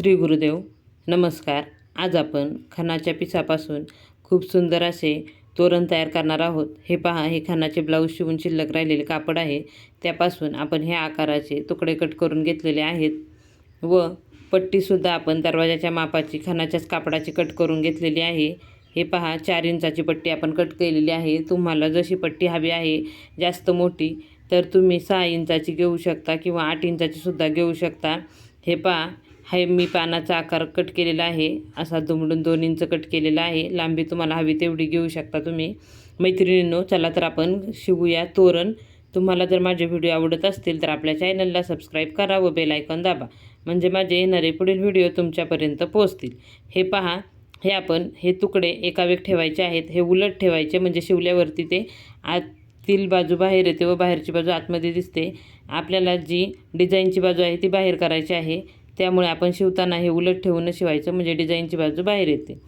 श्री गुरुदेव नमस्कार. आज आपण खणाच्या पिसापासून खूप सुंदर असे तोरण तयार करणार आहोत. हे पहा हे खणाचे ब्लाऊज शिवून शिल्लक राहिलेले कापड आहे. त्यापासून आपण ह्या आकाराचे तुकडे कट करून घेतलेले आहेत व पट्टीसुद्धा आपण दरवाजाच्या मापाची खणाच्याच कापडाची कट करून घेतलेली आहे. हे पहा चार इंचाची पट्टी आपण कट केलेली आहे. तुम्हाला जशी पट्टी हवी आहे जास्त मोठी तर तुम्ही सहा इंचाची घेऊ शकता किंवा आठ इंचाची सुद्धा घेऊ शकता. हे पहा हे मी पानाचा आकार कट केलेला आहे. असा दुमडून दोन इंच कट केलेला आहे. लांबी तुम्हाला हवी तेवढी घेऊ शकता तुम्ही. मैत्रिणींनो चला तर आपण शिवूया तोरण. तुम्हाला जर माझे व्हिडिओ आवडत असतील तर आपल्या चॅनलला सबस्क्राईब करा व बेलायकॉन दाबा. म्हणजे माझे येणारे पुढील व्हिडिओ तुमच्यापर्यंत पोहोचतील. हे पहा हे आपण हे तुकडे एका वेग ठेवायचे आहेत. हे उलट ठेवायचे म्हणजे शिवल्यावरती ते आतील बाजू बाहेर येते व बाहेरची बाजू आतमध्ये दिसते. आपल्याला जी डिझाईनची बाजू आहे ती बाहेर करायची आहे. त्यामुळे आपण शिवताना हे उलट ठेवून शिवायचं म्हणजे डिझाईनची बाजू बाहेर येते.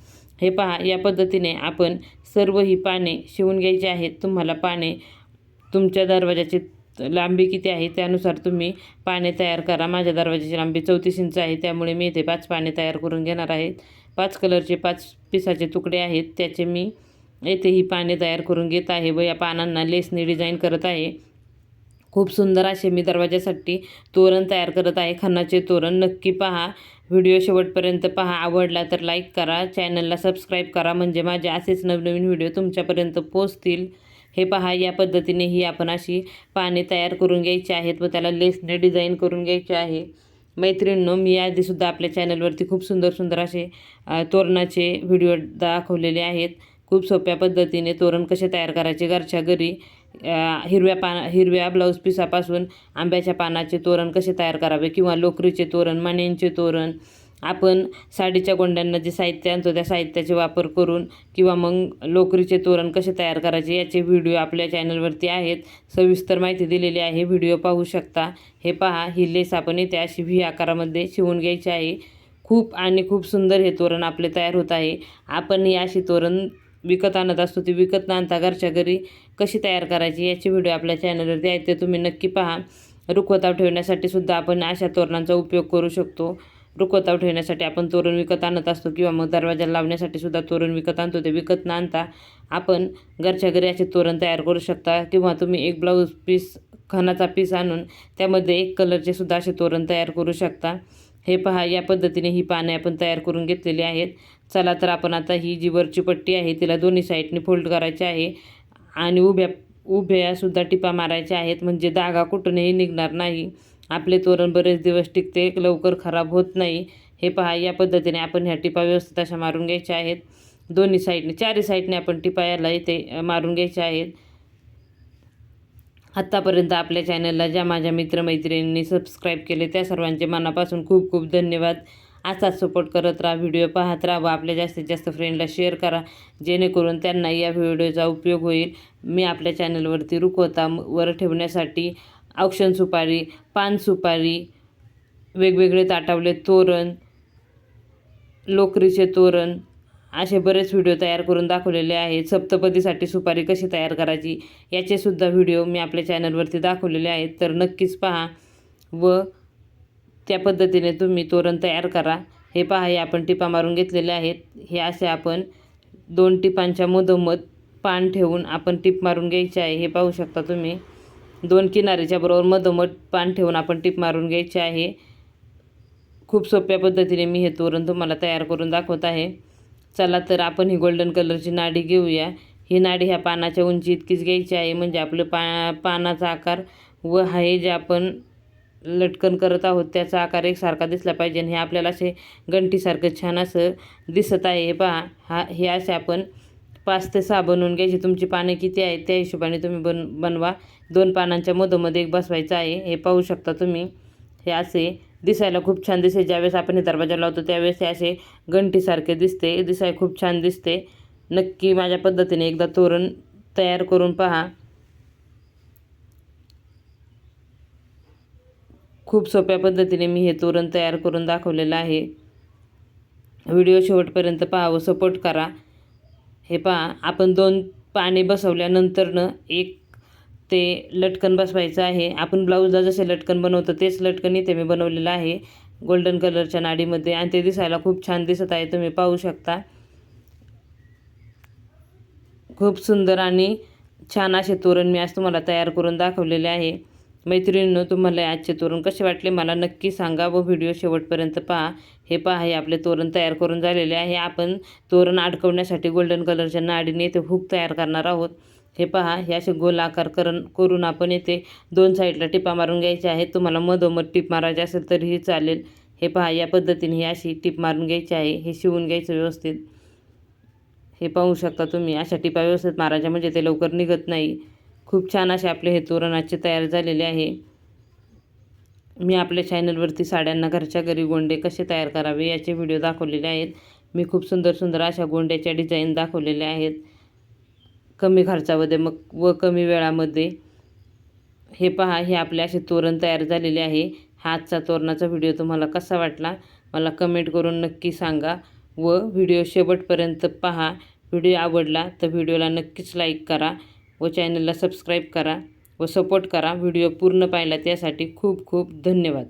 हे पहा या पद्धतीने आपण सर्व ही पाने शिवून घ्यायची आहेत. तुम्हाला पाने तुमच्या दरवाजाची लांबी किती आहे त्यानुसार तुम्ही पाने तयार करा. माझ्या दरवाजाची लांबी चौतीस इंच आहे त्यामुळे मी इथे पाच पाने तयार करून घेणार आहेत पाच कलरचे पाच पिसाचे तुकडे आहेत त्याचे मी येथे ही पाने तयार करून घेत आहे. व या पानांना लेसने डिझाईन करत आहे. खूप सुंदर असे मी दरवाजासाठी तोरण तयार करत आहे. खन्नाचे तोरण नक्की पहा. व्हिडिओ शेवटपर्यंत पहा. आवडला तर लाईक करा. चॅनलला सबस्क्राईब करा. म्हणजे माझे असेच नवनवीन व्हिडिओ तुमच्यापर्यंत पोचतील हे पहा या पद्धतीने ही आपण अशी पाने तयार करून घ्यायची आहेत व त्याला लेसने डिझाईन करून घ्यायचे आहे. मैत्रिणींनो मी आधीसुद्धा आपल्या चॅनलवरती खूप सुंदर सुंदर असे तोरणाचे व्हिडिओ दाखवलेले आहेत. खूप सोप्या पद्धतीने तोरण कसे तयार करायचे घरच्या घरी. हिरव्या पाना हिरव्या ब्लाऊज पिसापासून आंब्याच्या पानाचे तोरण कसे तयार करावे किंवा लोकरीचे तोरण मण्यांचे तोरण आपण साडीच्या गोंड्यांना जे साहित्य आणतो त्या साहित्याचे वापर करून किंवा मग लोकरीचे तोरण कसे तयार करायचे याचे व्हिडिओ आपल्या चॅनलवरती आहेत. सविस्तर माहिती दिलेली आहे. व्हिडिओ पाहू शकता. हे पहा. ही लेस आपण येते अशी व्ही आकारामध्ये शिवून घ्यायची आहे. खूप आणि खूप सुंदर हे तोरण आपले तयार होत आहे. आपण ही अशी तोरण विकत आणत असतो ती विकत न आणता घरच्या घरी कशी तयार करायची याचे व्हिडिओ आपल्या चॅनलवरती आहे ते तुम्ही नक्की पहा. रुखवताव ठेवण्यासाठी सुद्धा आपण अशा तोरणांचा उपयोग करू शकतो. रुखवताव ठेवण्यासाठी आपण तोरण विकत आणत असतो किंवा मग दरवाजाला लावण्यासाठी सुद्धा तोरण विकत आणतो ते विकत न आणता आपण घरच्या घरी असे तोरण तयार करू शकता. किंवा तुम्ही एक ब्लाऊज पीस खणाचा पीस आणून त्यामध्ये एक कलरचे सुद्धा असे तोरण तयार करू शकता. हे पहा या पद्धतीने ही पाने आपण तयार करून घेतलेली आहेत. चला तर आपण आता ही जी वरची पट्टी आहे तिला दोन्ही साईडने फोल्ड करायची आहे आणि उभ्या उभ्यासुद्धा टिपा मारायच्या आहेत. म्हणजे धागा कुठूनही निघणार नाही. आपले तोरण बरेच दिवस टिकते लवकर खराब होत नाही. हे पहा या पद्धतीने आपण ह्या टिपा व्यवस्थित अशा मारून घ्यायच्या आहेत. दोन्ही साईडने चारही साईडने आपण टिपा याला इथे मारून घ्यायच्या आहेत. आत्तापर्यंत आपल्या चॅनलला ज्या माझ्या मित्रमैत्रिणींनी सबस्क्राईब केले त्या सर्वांचे मनापासून खूप खूप धन्यवाद. असाच सपोर्ट करत राहा व्हिडिओ पाहत राहा व आपल्या जास्तीत जास्त फ्रेंडला शेअर करा. जेणेकरून त्यांना या व्हिडिओचा उपयोग होईल. मी आपल्या चॅनलवरती रुकवता वर ठेवण्यासाठी औक्षण सुपारी पान सुपारी वेगवेगळे ताटावले तोरण लोकरीचे तोरण असे बरेच व्हिडिओ तयार करून दाखवलेले आहेत. सप्तपदीसाठी सुपारी कशी तयार करायची याचेसुद्धा व्हिडिओ मी आपल्या चॅनलवरती दाखवलेले आहेत. तर नक्कीच पहा व त्या पद्धतीने तुम्ही तोरण तयार करा. हे पहा हे आपण टिपा मारून घेतलेले आहेत. हे असे आपण दोन टिपांच्या मधोमध पान ठेवून आपण टिप मारून घ्यायचे आहे. हे पाहू शकता तुम्ही. दोन किनारीच्या बरोबर मधोमध पान ठेवून आपण टिप मारून घ्यायचे आहे. खूप सोप्या पद्धतीने मी हे तोरण तुम्हाला तयार करून दाखवत आहे. चला तर आपण ही गोल्डन कलरची नाडी घेऊया. ही नाडी ह्या पानाच्या उंची इतकीच घ्यायची आहे म्हणजे आपलं पा पानाचा आकार व हे जे आपण लटकन करत आहोत त्याचा आकार एकसारखा दिसला पाहिजे आणि हे आपल्याला असे गंठीसारखं छान असं दिसत आहे. हे पहा हा हे असे आपण पाच ते सहा बनवून घ्यायची. तुमची पाने किती आहेत त्या हिशोबाने तुम्ही बन बनवा. दोन पानांच्या मधोमध्ये एक बसवायचं आहे. हे पाहू शकता तुम्ही. हे असे दिसायला खूप छान दिसते. ज्यावेळेस आपण हे दरवाजा लावतो त्यावेळेस हे असे घंटीसारखे दिसते. दिसायला खूप छान दिसते. नक्की माझ्या पद्धतीने एकदा तोरण तयार करून पहा. खूप सोप्या पद्धतीने मी हे तोरण तयार करून दाखवलेलं आहे. व्हिडिओ शेवटपर्यंत पहा व सपोर्ट करा. हे पहा आपण दोन पाने बसवल्यानंतरनं एक ते लटकन बसवायचं आहे. आपण ब्लाऊजला जसे लटकन बनवतो तेच लटकन इथे मी बनवलेलं आहे. गोल्डन कलरच्या नाडीमध्ये आणि ते दिसायला खूप छान दिसत आहे. तुम्ही पाहू शकता. खूप सुंदर आणि छान असे तोरण मी आज तुम्हाला तयार करून दाखवलेले आहे. मैत्रिणींनो तुम्हाला आजचे तोरण कसे वाटले मला नक्की सांगा. व व्हिडिओ शेवटपर्यंत पहा. हे पहा हे आपले तोरण तयार करून झालेले आहे. आपण तोरण अडकवण्यासाठी गोल्डन कलरच्या नाडीने इथे हुक तयार करणार आहोत. हे पहा हे असे गोल आकार करून करून आपण येथे दोन साईडला टिपा मारून घ्यायचे आहेत. तुम्हाला मधोमध टिप मारायचे असेल तरीही चालेल. हे पहा या पद्धतीने ही अशी टिप मारून घ्यायची आहे. हे शिवून घ्यायचं व्यवस्थित. हे पाहू शकता तुम्ही अशा टिपा व्यवस्थित मारायच्या म्हणजे ते लवकर निघत नाही. खूप छान असे आपले हे तोरणाचे तयार झालेले आहे. मी आपल्या चॅनलवरती साड्यांना घरच्या घरी गोंडे कसे तयार करावे याचे व्हिडिओ दाखवलेले आहेत. मी खूप सुंदर सुंदर अशा गोंड्याच्या डिझाईन दाखवलेल्या आहेत. कमी खर्चामध्ये मग व कमी वेळामध्ये. हे पहा हे आपले असे तोरण तयार झालेले आहे. हा आजचा तोरणाचा व्हिडिओ तुम्हाला कसा वाटला? मला कमेंट करून नक्की सांगा व व्हिडिओ शेवटपर्यंत पहा. व्हिडिओ आवडला तर व्हिडिओला नक्कीच लाईक करा व चॅनलला सबस्क्राईब करा व सपोर्ट करा. व्हिडिओ पूर्ण पाहिला त्यासाठी खूप खूप धन्यवाद.